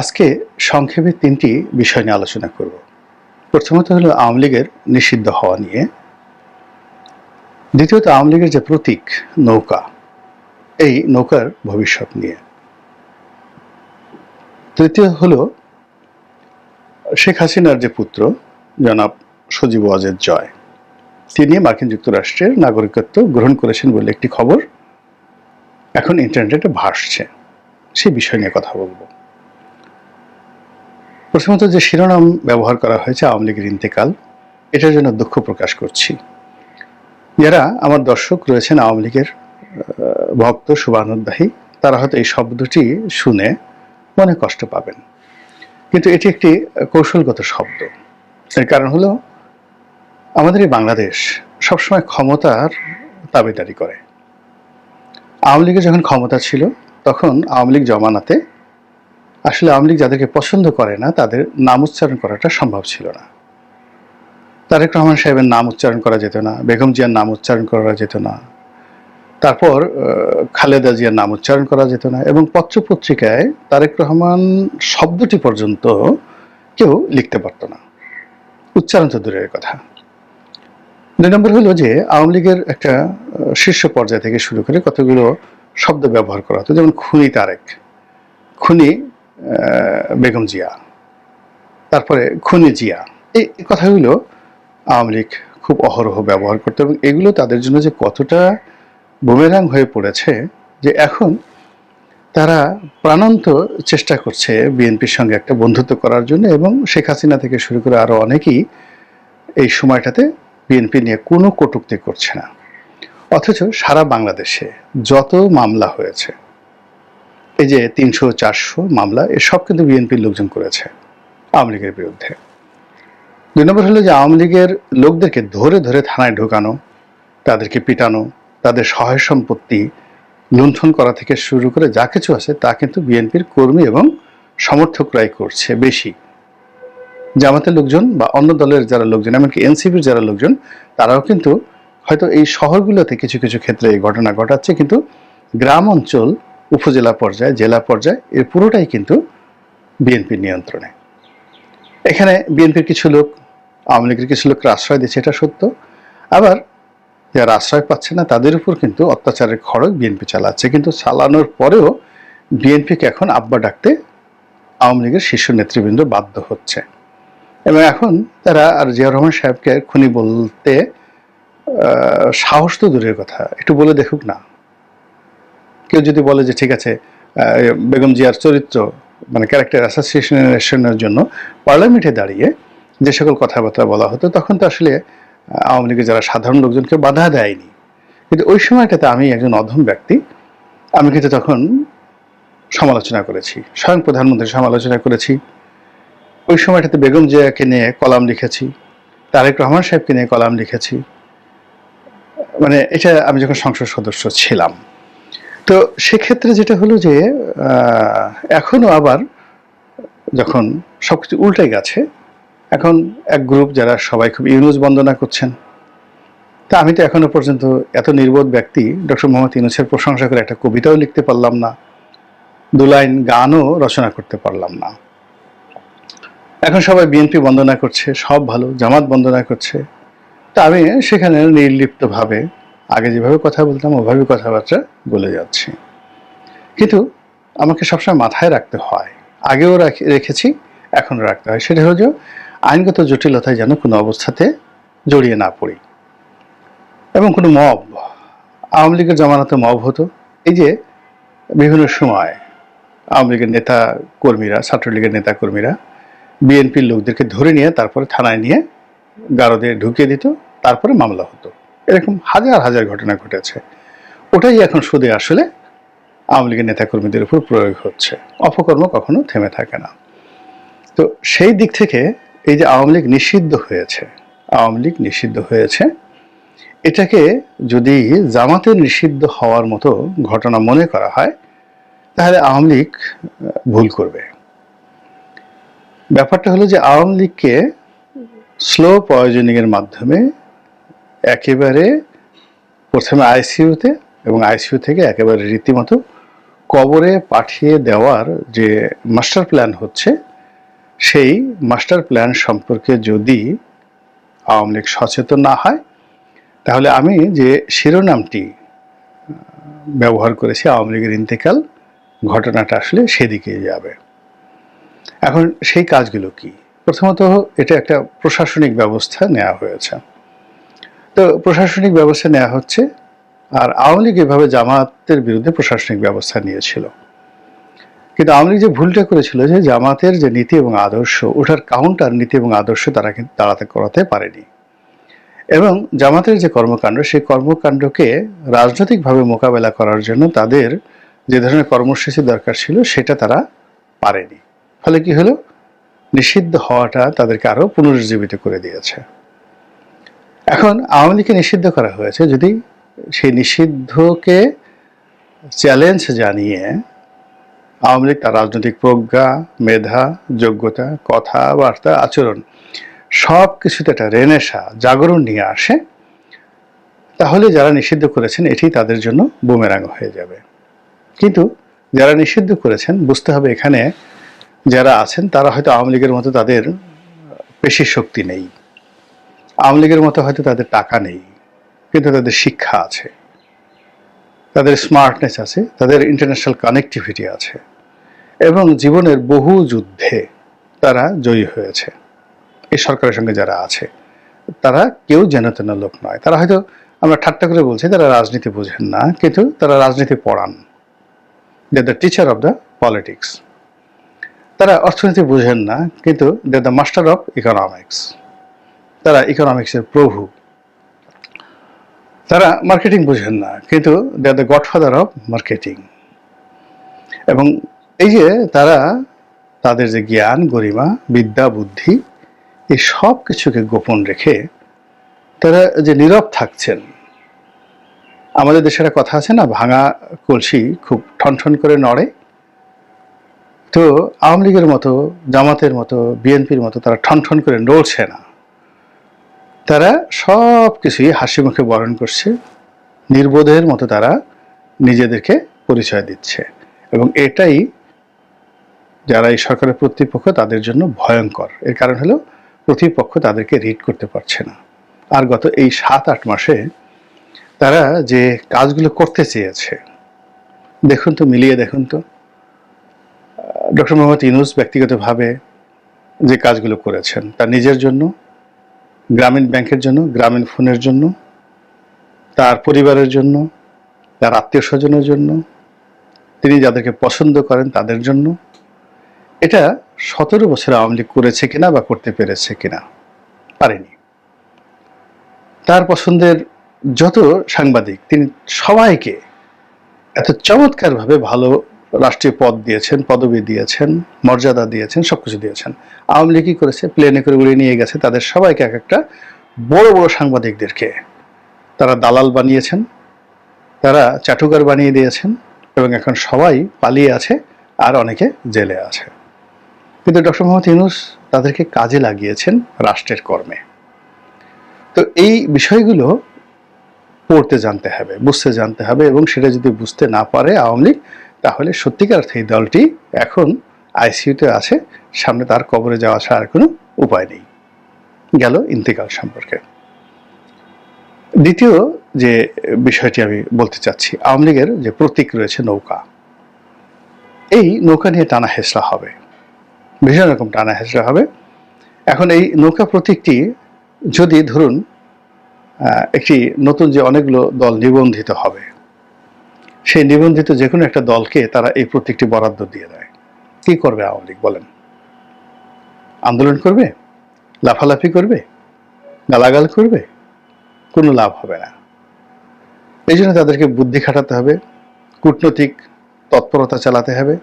আজকে সংক্ষেপে তিনটি বিষয় নিয়ে আলোচনা করব। প্রথমত হলো আওয়ামী লীগের নিষিদ্ধ হওয়া নিয়ে। দ্বিতীয়ত আওয়ামী লীগের যে প্রতীক, নৌকা, এই নৌকার ভবিষ্যৎ নিয়ে। তৃতীয় হলো শেখ হাসিনার যে পুত্র, জনাব সজীব ওয়াজেদ জয়, তিনি মার্কিন যুক্তরাষ্ট্রের নাগরিকত্ব গ্রহণ করেছেন বলে একটি খবর এখন ইন্টারনেটে ভাসছে। সে বিষয় নিয়ে কথা বলব। প্রথমত যে শিরোনাম ব্যবহার করা হয়েছে আওয়ামী লীগের ইন্তেকাল, এটার জন্য দুঃখ প্রকাশ করছি। যারা আমার দর্শক রয়েছেন আওয়ামী লীগের ভক্ত শুভানুদ্দাহী তারা হয়তো এই শব্দটি শুনে মনে কষ্ট পাবেন। কিন্তু এটি একটি কৌশলগত শব্দ। এর কারণ হলো, আমাদের এই বাংলাদেশ সবসময় ক্ষমতার দাবিদারি করে। আওয়ামী লীগের যখন ক্ষমতা ছিল, তখন আওয়ামী লীগ জমানাতে আসলে আওয়ামী লীগ যাদেরকে পছন্দ করে না, তাদের নাম উচ্চারণ করাটা সম্ভব ছিল না। তারেক রহমান সাহেবের নাম উচ্চারণ করা যেত না, বেগম জিয়ার নাম উচ্চারণ করা যেত না। তারপর খালেদা জিয়ার নাম উচ্চারণ করা যেত না এবং পত্রপত্রিকায় তারেক রহমান শব্দটি পর্যন্ত কেউ লিখতে পারতো না। উচ্চারণ তো দূরের কথা। দুই নম্বর হলো যে, আওয়ামী লীগের একটা শীর্ষ পর্যায় থেকে শুরু করে কতগুলো শব্দ ব্যবহার করা হতো, যেমন খুনি তারেক। খুনি বেগম জিয়া, তারপরে খুনি জিয়া। এই কথাগুলো আওয়ামী লীগ খুব অহরহ ব্যবহার করতো এবং এগুলো তাদের জন্য যে কতটা বুমেরাং হয়ে পড়েছে, যে এখন তারা প্রাণান্ত চেষ্টা করছে বিএনপির সঙ্গে একটা বন্ধুত্ব করার জন্য এবং শেখ হাসিনা থেকে শুরু করে আরও অনেকেই এই সময়টাতে বিএনপি নিয়ে কোনো কটূক্তি করছে না। অথচ সারা বাংলাদেশে যত মামলা হয়েছে এই যে তিনশো, চারশো মামলা এসব কিন্তু বিএনপির লোকজন করেছে আওয়ামী লীগের বিরুদ্ধে। দুই নম্বর হলো যে আওয়ামী লীগের লোকদেরকে ধরে ধরে থানায় ঢোকানো, তাদেরকে পিটানো, তাদের সহায় সম্পত্তি লুণ্ঠন করা থেকে শুরু করে যা কিছু আছে তা কিন্তু বিএনপির কর্মী এবং সমর্থকরাই করছে বেশি। জামাতের লোকজন বা অন্য দলের যারা লোকজন, এমনকি এনসিপির যারা লোকজন, তারাও কিন্তু হয়তো এই শহরগুলোতে কিছু কিছু ক্ষেত্রে এই ঘটনা ঘটাচ্ছে, কিন্তু গ্রাম অঞ্চল উপজেলা পর্যায়ে, জেলা পর্যায়ে, এর পুরোটাই কিন্তু বিএনপির নিয়ন্ত্রণে। এখানে বিএনপির কিছু লোক, আওয়ামী লীগের কিছু লোককে আশ্রয় দিচ্ছে এটা সত্য। আবার যারা আশ্রয় পাচ্ছে না, তাদের উপর কিন্তু অত্যাচারের খড়গ বিএনপি চালাচ্ছে। কিন্তু চালানোর পরেও বিএনপিকে এখন আব্বা ডাকতে আওয়ামী লীগের শীর্ষ নেতৃবৃন্দ বাধ্য হচ্ছে। এবং এখন তারা আর জিয়া রহমান সাহেবকে খুনি বলতে সাহস তো দূরের কথা। একটু বলে দেখুক না। কেউ যদি বলে যে, ঠিক আছে বেগম জিয়ার চরিত্র মানে ক্যারেক্টার অ্যাসোসিয়েশনের জন্য পার্লামেন্টে দাঁড়িয়ে যে সকল কথাবার্তা বলা হতো, তখন তো আসলে আওয়ামী লীগের যারা সাধারণ লোকজনকে বাধা দেয়নি। কিন্তু ওই সময়টাতে আমি একজন অধম ব্যক্তি, আমি কিন্তু তখন সমালোচনা করেছি, স্বয়ং প্রধানমন্ত্রীর সমালোচনা করেছি। ওই সময়টাতে বেগম জিয়াকে নিয়ে কলাম লিখেছি, তারেক রহমান সাহেবকে নিয়ে কলাম লিখেছি। মানে এটা আমি যখন সংসদ সদস্য ছিলাম তো সেক্ষেত্রে যেটা হলো যে আহ, এখনও আবার যখন সবকিছু উল্টে গেছে এখন এক গ্রুপ যারা সবাই খুব ইউনুস বন্দনা করছেন তা আমি তো এখনও পর্যন্ত এত নির্বোধ ব্যক্তি ডক্টর মোহাম্মদ ইউনুসের প্রশংসা করে একটা কবিতাও লিখতে পারলাম না দু লাইন গানও রচনা করতে পারলাম না। এখন সবাই বিএনপি বন্দনা করছে সব ভালো জামাত বন্দনা করছে। তা আমি সেখানে নির্লিপ্তভাবে আগে যেভাবে কথা বলতাম, ওভাবে কথাবার্তা বলে যাচ্ছি। কিন্তু আমাকে সবসময় মাথায় রাখতে হয়। আগেও রাখি- রেখেছি, এখনও রাখতে হয়। সেটা হলো যে আইনগত জটিলতায় যেন কোনো অবস্থাতে জড়িয়ে না পড়ি। এবং কোনো মব, আওয়ামী লীগের জমানাতে মব হতো। এই যে বিভিন্ন সময় আওয়ামী লীগের নেতা কর্মীরা, ছাত্রলীগের নেতা কর্মীরা বিএনপির লোকদেরকে ধরে নিয়ে, তারপরে থানায় নিয়ে গারদে ঢুকিয়ে দিত, তারপরে মামলা হতো। এরকম হাজার হাজার ঘটনা ঘটেছে। ওটাই এখন সুদে আসলে আওয়ামী লীগের নেতাকর্মীদের উপর প্রয়োগ হচ্ছে। অপকর্ম কখনো থেমে থাকে না। তো সেই দিক থেকে এই যে আওয়ামী লীগ নিষিদ্ধ হয়েছে আওয়ামী লীগ নিষিদ্ধ হয়েছে এটাকে যদি জামাতের নিষিদ্ধ হওয়ার মতো ঘটনা মনে করা হয় তাহলে আওয়ামী লীগ ভুল করবে। ব্যাপারটা হলো যে আওয়ামী লীগকে স্লো পয়জনিং এর মাধ্যমে একেবারে প্রথমে আইসিইউতে এবং আইসিইউ থেকে একেবারে রীতিমতো কবরে পাঠিয়ে দেওয়ার যে মাস্টার প্ল্যান হচ্ছে, সেই মাস্টার প্ল্যান সম্পর্কে যদি আওয়ামী লীগ সচেতন না হয়, তাহলে আমি যে শিরোনামটি ব্যবহার করেছি আওয়ামী লীগের ইন্তেকাল, ঘটনাটা আসলে সেদিকে যাবে। এখন সেই কাজগুলো কি? প্রথমত এটা একটা প্রশাসনিক ব্যবস্থা নেওয়া হয়েছে। তো প্রশাসনিক ব্যবস্থা নেওয়া হচ্ছে, আর আওয়ামী লীগ এভাবে জামাতের বিরুদ্ধে প্রশাসনিক ব্যবস্থা নিয়েছিল। কিন্তু আওয়ামী লীগ যে ভুলটা করেছিল, যে জামাতের যে নীতি এবং আদর্শ, ওটার কাউন্টার নীতি এবং আদর্শ তারা কিন্তু দাঁড়াতে করাতে পারেনি। এবং জামাতের যে কর্মকাণ্ড, সেই কর্মকাণ্ডকে রাজনৈতিকভাবে মোকাবেলা করার জন্য তাদের যে ধরনের কর্মসূচি দরকার ছিল, সেটা তারা পারেনি। ফলে কি হলো? নিষিদ্ধ হওয়াটা তাদেরকে আরও পুনরুজ্জীবিত করে দিয়েছে। এখন আওয়ামী লীগকে নিষিদ্ধ করা হয়েছে যদি সেই নিষিদ্ধকে চ্যালেঞ্জ জানিয়ে আওয়ামী লীগ তার রাজনৈতিক প্রজ্ঞা, মেধা, যোগ্যতা, কথাবার্তা, আচরণ সব কিছুতে একটা রেনেসা, জাগরণ নিয়ে আসে, তাহলে যারা নিষিদ্ধ করেছেন এটি তাদের জন্য বুমেরাং হয়ে যাবে। কিন্তু যারা নিষিদ্ধ করেছেন, বুঝতে হবে এখানে যারা আছেন, তারা হয়তো আওয়ামী লীগের মতো তাদের পেশি শক্তি নেই। আওয়ামী লীগের মতো হয়তো তাদের টাকা নেই, কিন্তু তাদের শিক্ষা আছে, তাদের স্মার্টনেস আছে, তাদের ইন্টারন্যাশনাল কানেক্টিভিটি আছে, এবং জীবনের বহু যুদ্ধে তারা জয়ী হয়েছে। এই সরকারের সঙ্গে যারা আছে, তারা কেউ যেন তেন লোক নয়। তারা হয়তো আমরা ঠাট্টা করে বলছি, তারা রাজনীতি বোঝেন না, কিন্তু তারা রাজনীতি পড়ান। They the teacher of the politics তারা অর্থনীতি বোঝেন না, কিন্তু they the master of economics তারা ইকোনমিক্সের প্রভু। তারা মার্কেটিং বোঝেন না, কিন্তু they are the godfather of marketing এবং এই যে তারা তাদের যে জ্ঞান, গরিমা, বিদ্যা, বুদ্ধি, এই সব কিছুকে গোপন রেখে তারা যে নীরব থাকছেন, আমাদের দেশের কথা আছে না, ভাঙা কলসি খুব ঠনঠন করে নড়ে। তো আওয়ামী লীগের মতো, জামাতের মতো, বিএনপির মতো তারা ঠনঠন করে নড়ছে না। তারা সব কিছুই হাসি মুখে বরণ করছে। নির্বোধের মতো তারা নিজেদেরকে পরিচয় দিচ্ছে। এবং এটাই যারা এই সরকারের প্রতিপক্ষ, তাদের জন্য ভয়ঙ্কর। এর কারণ হলো, প্রতিপক্ষ তাদেরকে রিড করতে পারছে না। আর গত এই সাত আট মাসে তারা যে কাজগুলো করতে চেয়েছে, দেখুন তো, মিলিয়ে দেখুন তো। ডক্টর মোহাম্মদ ইনুস ব্যক্তিগতভাবে যে কাজগুলো করেছেন তার নিজের জন্য গ্রামীণ ব্যাংকের জন্য, গ্রামীণ ফোনের জন্য, তার পরিবারের জন্য, তার আত্মীয় স্বজনের জন্য, তিনি যাদেরকে পছন্দ করেন তাদের জন্য। এটা সতেরো বছর আওয়ামী লীগ করেছে কিনা বা করতে পেরেছে কিনা, পারেনি। তার পছন্দের যত সাংবাদিক, তিনি সবাইকে এত চমৎকারভাবে ভালো রাষ্ট্রীয় পদ দিয়েছেন, পদবি দিয়েছেন, মর্যাদা দিয়েছেন, সবকিছু দিয়েছেন। আওয়ামী লীগ কি করেছে? প্লেনে করে উড়িয়ে নিয়ে গেছে। তাদের সবাইকে এক একটা বড় বড় সাংবাদিকদেরকে তারা দালাল বানিয়েছেন, তারা চাটুকার বানিয়ে দিয়েছেন এবং এখন সবাই পালিয়ে আছে আর অনেকে জেলে আছে। কিন্তু ডক্টর মোহাম্মদ ইউনুস তাদেরকে কাজে লাগিয়েছেন রাষ্ট্রের কর্মে। তো এই বিষয়গুলো পড়তে জানতে হবে, বুঝতে জানতে হবে এবং সেটা যদি বুঝতে না পারে আওয়ামী লীগ তাহলে সত্যিকার অর্থে এই দলটি এখন আইসিইউতে আছে, সামনে তার কবরে যাওয়া ছাড়া কোনো উপায় নেই। গেল ইন্তেকাল সম্পর্কে। দ্বিতীয় যে বিষয়টি আমি বলতে চাচ্ছি, আওয়ামী লীগের যে প্রতীক রয়েছে নৌকা, এই নৌকা নিয়ে টানা হেসরা হবে। ভীষণ রকম টানা হেসরা হবে। এখন এই নৌকা প্রতীকটি যদি ধরুন একটি নতুন যে অনেকগুলো দল নিবন্ধিত হবে সেই নিবন্ধিত যে কোনো একটা দলকে তারা এই প্রতীকটি বরাদ্দ দিয়ে দেয়। কি করবে আওয়ামী লীগ বলেন? আন্দোলন করবে? লাফালাফি করবে? গালাগাল করবে? কোনো লাভ হবে না। এই জন্য তাদেরকে বুদ্ধি খাটাতে হবে, কূটনৈতিক তৎপরতা চালাতে হবে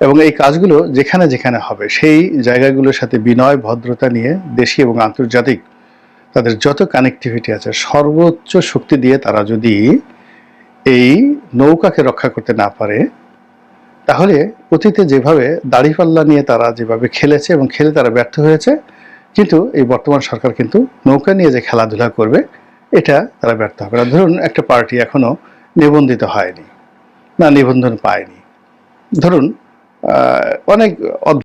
এবং এই কাজগুলো যেখানে যেখানে হবে, সেই জায়গাগুলোর সাথে বিনয়, ভদ্রতা নিয়ে দেশি এবং আন্তর্জাতিক তাদের যত কানেক্টিভিটি আছে, সর্বোচ্চ শক্তি দিয়ে তারা যদি এই নৌকাকে রক্ষা করতে না পারে, তাহলে অতীতে যেভাবে দাড়িপাল্লা নিয়ে তারা যেভাবে খেলেছে এবং খেলে তারা ব্যর্থ হয়েছে, কিন্তু এই বর্তমান সরকার কিন্তু নৌকা নিয়ে যে খেলাধুলা করবে, এটা তারা ব্যর্থ হবে না। ধরুন একটা পার্টি এখনও নিবন্ধিত হয়নি না নিবন্ধন পায়নি। ধরুন অনেক